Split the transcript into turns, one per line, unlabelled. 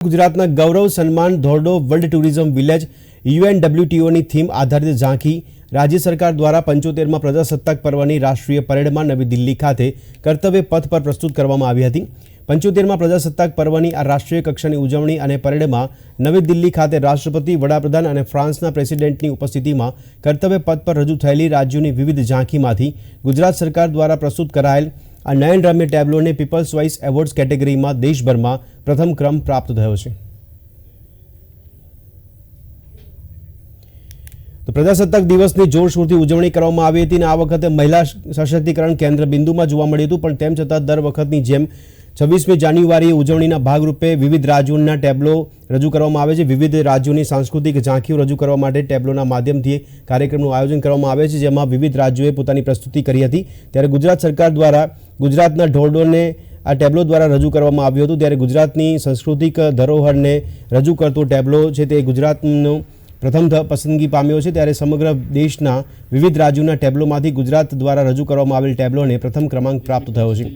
ગુજરાતના ગૌરવ, સન્માન, ધોરડો, વર્લ્ડ ટુરિઝમ વિલેજ, યુએનડબ્લ્યુટીઓની થીમ આધારિત ઝાંખી, રાજ્ય સરકાર દ્વારા પંચોતેરમાં પ્રજાસત્તાક પર્વની રાષ્ટ્રીય પરેડમાં નવી દિલ્હી ખાતે કર્તવ્ય પથ પર પ્રસ્તુત કરવામાં આવી હતી. પંચોતેરમાં પ્રજાસત્તાક પર્વની આ રાષ્ટ્રીય કક્ષાની ઉજવણી અને પરેડમાં નવી દિલ્હી ખાતે રાષ્ટ્રપતિ, વડાપ્રધાન અને ફ્રાન્સના પ્રેસિડેન્ટની ઉપસ્થિતિમાં કર્તવ્ય પથ પર રજૂ થયેલી રાજ્યોની વિવિધ ઝાંખીમાંથી ગુજરાત સરકાર દ્વારા પ્રસ્તુત કરાયેલ આ નયન નયનરમ્ય ટેબ્લોને પીપલ્સ ચોઇસ એવોર્ડ્સ કેટેગરીમાં દેશભરમાં પ્રથમ ક્રમ પ્રાપ્ત થયો છે. તો પ્રજાસત્તાક દિવસની જોરશોરથી ઉજવણી કરવામાં આવી હતી અને આ વખતે મહિલા સશક્તિકરણ કેન્દ્ર બિંદુમાં જોવા મળ્યું હતું, પણ તેમ છતાં દર વખતની જેમ છવ્વીસમી જાન્યુઆરીએ ઉજવણીના ભાગરૂપે વિવિધ રાજ્યોના ટેબ્લો રજૂ કરવામાં આવે છે. વિવિધ રાજ્યોની સાંસ્કૃતિક ઝાંખીઓ રજૂ કરવા માટે ટેબ્લોના માધ્યમથી કાર્યક્રમનું આયોજન કરવામાં આવે છે, જેમાં વિવિધ રાજ્યોએ પોતાની પ્રસ્તુતિ કરી હતી. ત્યારે ગુજરાત સરકાર દ્વારા ગુજરાતના ઢોરડોને આ ટેબ્લો દ્વારા રજૂ કરવામાં આવ્યું હતું. ત્યારે ગુજરાતની સાંસ્કૃતિક ધરોહરને રજૂ કરતો ટેબ્લો છે તે ગુજરાતનો પ્રથમ પસંદગી પામ્યો છે ત્યારે સમગ્ર દેશના વિવિધ રાજ્યોના ટેબ્લોમાંથી ગુજરાત દ્વારા રજૂ કરવામાં આવેલ ટેબ્લોને પ્રથમ ક્રમાંક પ્રાપ્ત થયો છે.